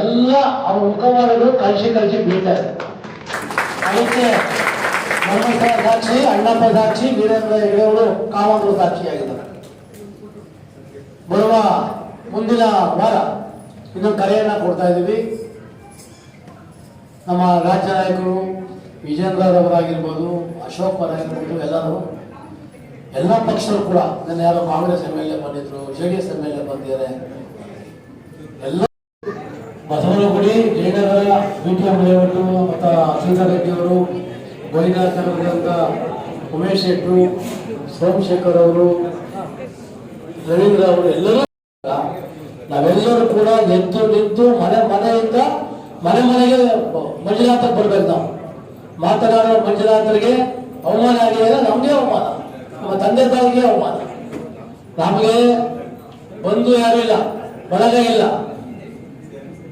ಎಲ್ಲ ಅವ್ರ ಮುಖವಾಡಗಳು ಕಲಸಿ ಕಲಸಿ ಬೀಳ್ತಾರೆ ಅದಕ್ಕೆ ನಮ್ಮ ಸಹ ಸಾಕ್ಷಿ ಅಣ್ಣಪ್ಪ ಸಾಕ್ಷಿ ವೀರೇಂದ್ರ ಹೆಗಡೆಯವರು ಕಾಮಂದ್ರು ಸಾಕ್ಷಿಯಾಗಿದ್ದಾರೆ ಬರುವ ಮುಂದಿನ ವಾರ ಇನ್ನೊಂದು ಕರೆಯನ್ನ ಕೊಡ್ತಾ ಇದ್ದೀವಿ. ನಮ್ಮ ರಾಜ್ಯ ನಾಯಕರು ವಿಜೇಂದ್ರರವರಾಗಿರ್ಬೋದು ಅಶೋಕ್ ಅವರಾಗಿರ್ಬೋದು, ಎಲ್ಲರೂ. ಎಲ್ಲ ಪಕ್ಷರು ಕೂಡ, ನನ್ನ ಯಾರೋ ಕಾಂಗ್ರೆಸ್ ಎಂ ಎಲ್ ಎ ಬಂದಿದ್ರು, J D S M L A ಬಂದಿದ್ದಾರೆ. ಎಲ್ಲ Basavanagudi, Jayanagar B T M layout ಮತ್ತು ಸೀತಾ ರೆಡ್ಡಿಯವರು ಗೋವಿಂದಾಚಾರ್ಯಂತ ಉಮೇಶ್ ಶೆಟ್ಟರು ಸೋಮಶೇಖರ್ ಅವರು, ರವೀಂದ್ರ ಅವರು ಎಲ್ಲರೂ ನಾವೆಲ್ಲರೂ ಕೂಡ ನಿಂತು ನಿಂತು ಮನೆ ಮನೆಯಿಂದ ಮನೆ ಮನೆಗೆ ಮಂಜುನಾಥ ಬರ್ಬೇಕು ನಾವು. ಮಾತನಾಡೋ ಮಂಜುನಾಥರಿಗೆ ಅವಮಾನ ಆಗಿದೆ ನಮಗೆ ಅವಮಾನ. ನಮ್ಮ ತಂದೆ ತಾಯಿಗೆ ಅವಮಾನ. ನಮಗೆ ಬಂದು ಯಾರು ಇಲ್ಲ, ಬಳಗ ಇಲ್ಲ.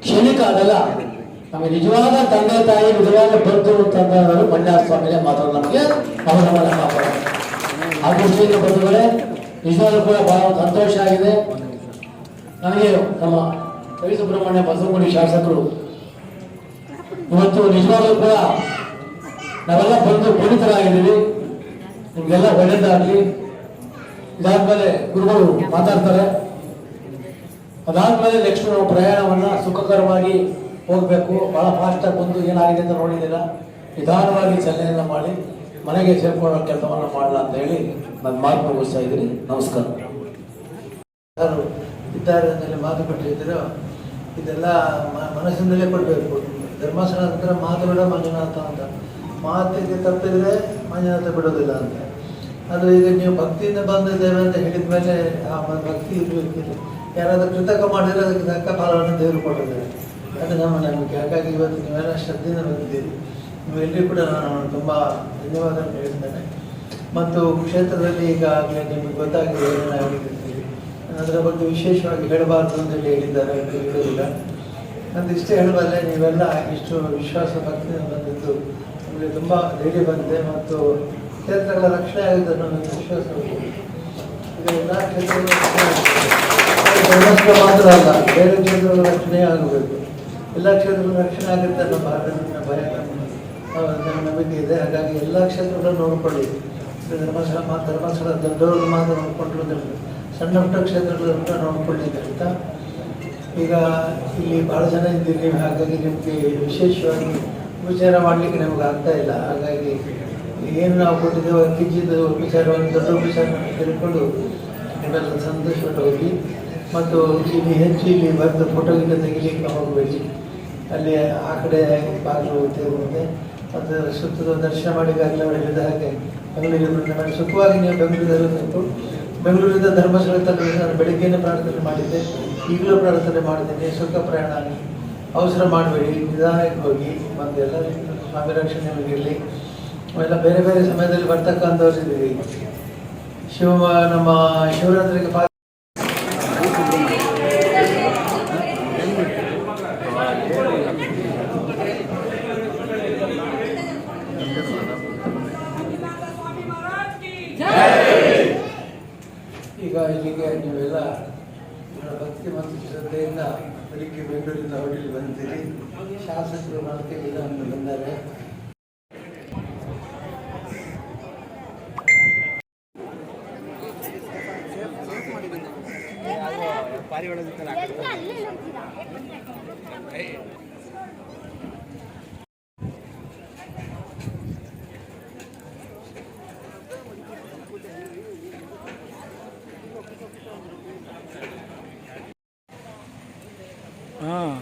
ಕ್ಷಣಿಕ ಅದಲ್ಲ ನಮಗೆ ನಿಜವಾದ ತಂದೆ ತಾಯಿ, ನಿಜವಾದ ಬಂಧು ಅಂತಂದ್ರೆ ಮಂಡ್ಯ ಸ್ವಾಮಿನೇ ಮಾತ್ರ ನಮಗೆ ಅವರ ಮಾತಾಡ ಆ ದೃಷ್ಟಿಯಿಂದ ಬಂಧುಗಳೇ, ನಿಜವಾದ ಕೂಡ ಬಹಳ ಸಂತೋಷ ಆಗಿದೆ. ನನಗೆ ನಮ್ಮ ರವಿ ಸುಬ್ರಹ್ಮಣ್ಯ ಬಸವಗುಡಿ ಶಾಸಕರು ಇವತ್ತು ನಿಜವಾಗ್ಲೂ ಕೂಡ ನಾವೆಲ್ಲ ಬಂದು ಪುನೀತರಾಗಿದ್ದೀವಿ. ನಿಮಗೆಲ್ಲ ಒಳ್ಳೇದಾಗಲಿ ಇದಾದ್ಮೇಲೆ ಗುರುಗಳು ಮಾತಾಡ್ತಾರೆ. ಅದಾದ್ಮೇಲೆ ನೆಕ್ಸ್ಟ್ ನಾವು ಪ್ರಯಾಣವನ್ನ ಸುಖಕರವಾಗಿ ಹೋಗ್ಬೇಕು. ಬಹಳ ಫಾಸ್ಟ್ ಆಗಿ ಬಂದು ಏನಾಗಿದೆ ಅಂತ ನೋಡಿದ್ದೀರ? ನಿಧಾನವಾಗಿ ಚಲನೆಯನ್ನ ಮಾಡಿ, ಮನೆಗೆ ಸೇರ್ಕೊಳ್ಳೋ ಕೆಲಸವನ್ನು ಮಾಡಲ್ಲ ಅಂತ ಹೇಳಿ ನನ್ನ ಮಾತು ಮುಗಿಸ್ತಾ ಇದ್ದೀನಿ. ನಮಸ್ಕಾರ. ಯಾರು ಇದ್ದಾರೆ ಮಾತು ಕೊಟ್ಟಿದ್ದೀರೋ ಇದೆಲ್ಲ ಮನಸ್ಸಿನಲ್ಲೇ ಕೊಡಬೇಕು. ಧರ್ಮಾಸನ ನಂತರ ಮಾತು ಬಿಡ ಮಂಜುನಾಥ ಅಂತ. ಮಾತಿಗೆ ತಪ್ಪಿದ್ರೆ ಮಂಜುನಾಥ ಬಿಡೋದಿಲ್ಲ ಅಂತ. ಅದು ಈಗ ನೀವು ಭಕ್ತಿಯಿಂದ ಬಂದಿದ್ದೇವೆ ಅಂತ ಹೇಳಿದ ಮೇಲೆ ಆ ಭಕ್ತಿ ಇರಬೇಕಿಲ್ಲ ಯಾರಾದ್ರೂ ಕೃತಕ ಮಾಡಿದ್ರೆ ಅದಕ್ಕೆ ತಕ್ಕ ಫಲವನ್ನು ದೇವರು ಕೊಟ್ಟಿದ್ದಾರೆ. ಅದು ನಮ್ಮ ನಂಬಿಕೆ. ಹಾಗಾಗಿ ಇವತ್ತು ನೀವೆಲ್ಲ ಶ್ರದ್ಧೆಯಿಂದ ಬಂದಿದ್ದೀರಿ. ನೀವೆಲ್ಲರಿಗೂ ಕೂಡ ನಾನು ತುಂಬ ಧನ್ಯವಾದ ಹೇಳ್ತೇನೆ ಮತ್ತು ಕ್ಷೇತ್ರದಲ್ಲಿ ಈಗಾಗಲೇ ನಿಮಗೆ ಗೊತ್ತಾಗಿದೆ ಏನೇನಾಗಿದೆ ಅಂತೇಳಿ ಅದರ ಬಗ್ಗೆ ವಿಶೇಷವಾಗಿ ಹೇಳಬಾರ್ದು ಅಂತ ಹೇಳಿ ಹೇಳಿದ್ದಾರೆ ಅಂತ ಹೇಳೋದಿಲ್ಲ ಅಂತ ಇಷ್ಟೇ ಹೇಳಬಲ್ಲೆ, ನೀವೆಲ್ಲ ಇಷ್ಟು ವಿಶ್ವಾಸ ಭಕ್ತಿಯಿಂದ ಬಂದಿದ್ದು ನಿಮಗೆ ತುಂಬ ಧೈರ್ಯ ಬಂದಿದೆ. ಮತ್ತು ಕ್ಷೇತ್ರಗಳ ರಕ್ಷಣೆ ಆಗಿದೆ ಒಂದು ವಿಶ್ವಾಸ ಧರ್ಮಸ್ಥಳ ಮಾತ್ರ ಅಲ್ಲ, ಬೇರೆ ಕ್ಷೇತ್ರಗಳ ರಕ್ಷಣೆ ಆಗಬೇಕು. ಎಲ್ಲ ಕ್ಷೇತ್ರಗಳ ರಕ್ಷಣೆ ಆಗುತ್ತೆ ಅನ್ನೋ ಭಾರತದ ಭಯ ನಮ್ಮ ನಂಬಿಕೆ ಇದೆ. ಹಾಗಾಗಿ ಎಲ್ಲ ಕ್ಷೇತ್ರಗಳನ್ನು ನೋಡ್ಕೊಳ್ಳಿ. ಧರ್ಮಸ್ಥಳ ಮಾತ್ರ ಧರ್ಮಸ್ಥಳ ದೊಡ್ಡವ್ರಿಗೆ ಮಾತ್ರ ನೋಡ್ಕೊಂಡಿರೋದ್ರಿಂದ ಸಣ್ಣ ಪುಟ್ಟ ಕ್ಷೇತ್ರಗಳನ್ನು ನೋಡ್ಕೊಳ್ಳಿ ಅಂತ ಈಗ ಇಲ್ಲಿ ಭಾಳ ಜನ ಇದ್ದೀರಿ. ನೀವು ಹಾಗಾಗಿ ನಿಮಗೆ ವಿಶೇಷವಾಗಿ ವಿಚಾರ ಮಾಡಲಿಕ್ಕೆ ನಮಗೆ ಆಗ್ತಾ ಇಲ್ಲ. ಹಾಗಾಗಿ ಏನು ನಾವು ಕೊಟ್ಟಿದ್ದೇವೆ ಕಿಂಚಿದ ವಿಚಾರವನ್ನು, ದೊಡ್ಡ ವಿಚಾರವನ್ನು ತಿಳ್ಕೊಂಡು ನೀವೆಲ್ಲ ಸಂತೋಷಪಟ್ಟು ಹೋಗಿ ಮತ್ತು ಇಲ್ಲಿ ಹೆಚ್ಚು ಇಲ್ಲಿ ಬಂದು ಫೋಟೋ ಗಿಟ ತೆಗಿಲಿಕ್ಕೆ ಹೋಗಬೇಡಿ ಅಲ್ಲಿ ಆ ಕಡೆ ಬಾಗಿಲು ತೆಗೆದುಕೊಂಡೆ ಮತ್ತು ಸುತ್ತದ ದರ್ಶನ ಮಾಡಿ ಆಗಲೇ ಅವರು ಹೇಳಿದ ಹಾಗೆ ಬೆಂಗಳೂರಿಗೆ ಸುಖವಾಗಿ ನೀವು ಬೆಂಗಳೂರಲ್ಲಿ ನಿಂತು ಬೆಂಗಳೂರಿಂದ ಧರ್ಮಸ್ಥಳ ತನಕ ನಾನು ಬೆಳಿಗ್ಗೆನೇ ಪ್ರಾರ್ಥನೆ ಮಾಡಿದ್ದೆ. ಈಗಲೂ ಪ್ರಾರ್ಥನೆ ಮಾಡಿದ್ದೀನಿ. ಸುಖ ಪ್ರಯಾಣ, ಅವಸರ ಮಾಡಬೇಡಿ. ನಿಧಾನಕ್ಕೆ ಹೋಗಿ ಮತ್ತು ಎಲ್ಲ ಸ್ವಾಮಿ ರಕ್ಷಣೆ ನಿಮಗಿರಲಿ ಅವೆಲ್ಲ ಬೇರೆ ಬೇರೆ ಸಮಯದಲ್ಲಿ ಬರ್ತಕ್ಕಂಥವ್ರು ಇದ್ದೀವಿ. ಶಿವ ನಮ್ಮ ಶಿವರಾತ್ರಿಗೆ ಪಾ ಈಗ ಇಲ್ಲಿಗೆ ನೀವೆಲ್ಲ ಭಕ್ತಿ ಮತ್ತು ಶ್ರದ್ಧೆಯಿಂದ ಬೆಳಿಗ್ಗೆ ಬೆಂಗಳೂರಿಂದ ಹೋಟೆಲ್ ಬಂದಿರಿ. ಶಾಸಕರು ನಾಲ್ಕೈದು ಜನ ಒಂದು ಬಂದ್ದಾರೆ ಹಾಂ